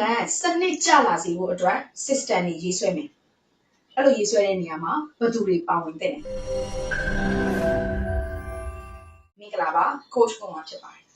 ငန်းစနစ်ကျလာစေဖို့အတွက် system တွေရေးဆွဲမယ်အဲ့လိုရေးဆွဲတဲ့နေရာမှာဘယ်သူတွေပါဝင်တဲ့လဲမင်္ဂလာပါ coach ပုံမှာဖြစ်ပါတယ်အဲ့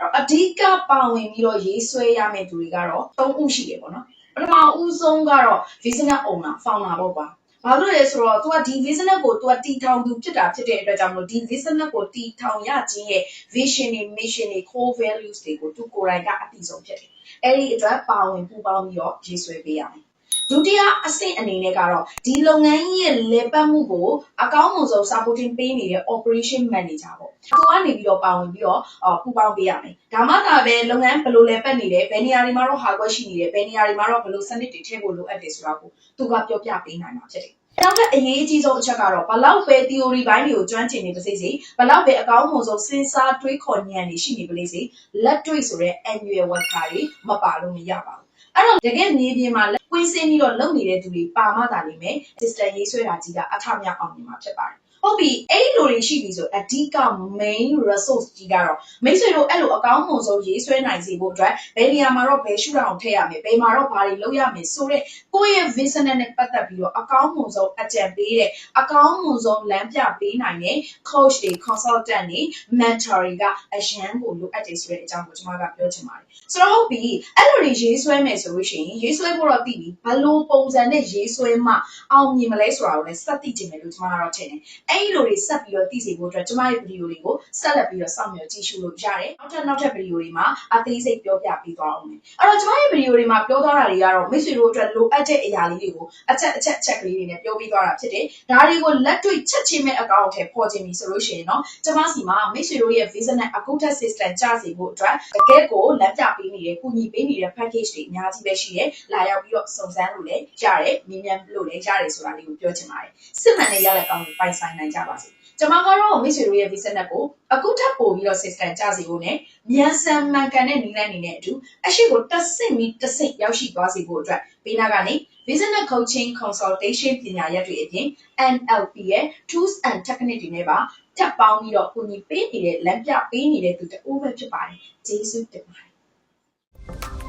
တော့အဓိကပါဝင်ပြီးတော့ရေးဆွဲရမယ့်သူတွေကတော့၃ဦးရှိတယ်ပေါ့နော်ပထမဦးဆုံးကတော့ business owner founder ပေါ့ကွာ ဘာလို့လဲဆိုတော့ तू ကဒီ business ကို तू ကတီထောင်သူဖြစ်တာဖြစ်တဲ့အတွက်ကြောင့်မလို့ဒီ business ကိုတီထောင်ရခြင်းရဲ့ vision တွေ mission တွေ core values တွေကို तू ကိုယ်တိုင်ကအတိဆုံးဖြစ်တယ်အဲ့ဒီအတွက်ပါဝင်ပူးပေါင်းပြီးတော့ရေးဆွဲပေးရမယ် ။ ဒုတိယအဆင့်အနေနဲ့ကတော့ဒီလုပ်ငန်းကြီးရဲ့လေပတ်မှုကိုအကောင်းဆုံး supporting ပေးနေတဲ့ operation manager ပေါ့။သူကနေပြီးတော့ပါဝင်ပြီးတော့အော်ပူပေါင်းပေးရမယ်။ဒါမှသာပဲလုပ်ငန်းဘယ်လိုလေပတ်နေတယ်၊ဘယ်နေရာတွေမှာတော့ hardware ရှိနေတယ်၊ဘယ်နေရာတွေမှာတော့ဘယ်လိုစနစ်တွေထည့်ဖို့လိုအပ်တယ်ဆိုတာကိုသူကပြောပြပေးနိုင်မှာဖြစ်တယ်။နောက်ထပ်အရေးအကြီးဆုံးအချက်ကတော့ဘလောက်ပဲ theory ဘိုင်းတွေကိုကျွမ်းကျင်နေပါစေစေဘလောက်ပဲအကောင်းဆုံးစဉ်းစားတွေးခေါ်ဉာဏ်တွေရှိနေပါလေစေလက်တွေ့ဆိုတဲ့ annual worker တွေမပါလို့မရပါဘူး။အဲ့တော့တကယ်မြေပြင်မှာ ကွင်းစင်းပြီးတော့လုပ်နေတဲ့သူတွေပါမှသာနေမယ် system ရေးဆွဲတာကြီးကအထမြောက်အောင်မြင်မှာဖြစ်ပါတယ် ဟုတ်ပြီအဲ့ဒီလိုတွေရှိပြီဆိုအဓိက main resource ကြီးကတော့မိတ်ဆွေတို့အဲ့လိုအကောင်းမှုဆုံးရေးဆွဲနိုင်စေဖို့အတွက်ဘယ်နေရာမှာတော့ဘယ်ရှုထောင့်ထည့်ရမယ်ဘယ်မှာတော့ဘာတွေလုပ်ရမယ်ဆိုတဲ့ကိုယ့်ရဲ့ vision နဲ့ပတ်သက်ပြီးတော့အကောင်းမှုဆုံးအကြံပေးတဲ့အကောင်းမှုဆုံးလမ်းပြပေးနိုင်တဲ့ coach တွေ consultant တွေ mentor တွေကအရန်ကိုလိုအပ်တယ်ဆိုတဲ့အကြောင်းကိုကျွန်မကပြောချင်ပါတယ်ဆိုတော့ဟုတ်ပြီအဲ့လိုတွေရေးဆွဲမယ်ဆိုလို့ရှိရင်ရေးဆွဲဖို့တော့သိပြီဘယ်လိုပုံစံနဲ့ရေးဆွဲမှအောင်မြင်မလဲဆိုတာကိုလည်းစက်သိချင်တယ်လို့ကျွန်မကတော့ထင်တယ်အဲ့ဒီလိုတွေဆက်ပြီးတော့သိစေဖို့အတွက်ကျွန်မရဲ့ဗီဒီယိုတွေကိုဆက်လက်ပြီးတော့စောင့်မျှော်ကြည့်ရှုလို့ရတယ်နောက်ထပ်နောက်ထပ်ဗီဒီယိုတွေမှာအသေးစိတ်ပြောပြပေးသွားအောင်မယ်အဲ့တော့ကျွန်မရဲ့ဗီဒီယိုတွေမှာပြောသွားတာတွေကတော့မိတ်ဆွေတို့အတွက်လိုအပ်တဲ့အရာလေးတွေကိုအချက်အချက်အချက်ကလေးတွေနဲ့ပြောပြသွားတာဖြစ်တယ်ဒါတွေကိုလက်တွေ့ချက်ချင်းမဲ့အကောင့်ထဲပေါ်ခြင်းပြီဆိုလို့ရှိရင်တော့ကျွန်မစီမှာမိတ်ဆွေတို့ရဲ့ vision နဲ့ account system ကျစေဖို့အတွက်တကယ်ကိုလက်ပြပေးနေတဲ့ကုညီပေးနေတဲ့ package တွေအများကြီးပဲရှိတယ်လာရောက်ပြီးတော့စုံစမ်းလို့လည်းရတယ်မြင်မြန်လို့လည်းရတယ်ဆိုတာလေးကိုပြောချင်ပါတယ်စစ်မှန်တဲ့ရလက်ကောင်းကိုပိုင်ဆိုင်နိုင်ကြပါစေကျွန်မကတော့မိတ်ဆွေတို့ရဲ့ vision နဲ့ကိုအခုထပ်ပို့ပြီးတော့ system ကျစေဖို့နဲ့မြန်ဆန်မှန်ကန်တဲ့နည်းလမ်းတွေနဲ့အတူအရှိကိုတစ်ဆင့်ပြီးတစ်ဆင့်ရောက်ရှိသွားစေဖို့အတွက်ပေးနာကနေ Business Coaching Consultation ပညာရပ်တွေအပြင် NLP ရဲ့ Tools and Technique တွေနဲ့ပါထပ်ပေါင်းပြီးတော့ကိုကြီးပေးနေတဲ့လမ်းပြပေးနေတဲ့သူတအိုးပဲဖြစ်ပါတယ်။ကျေးဇူးတင်ပါတယ်။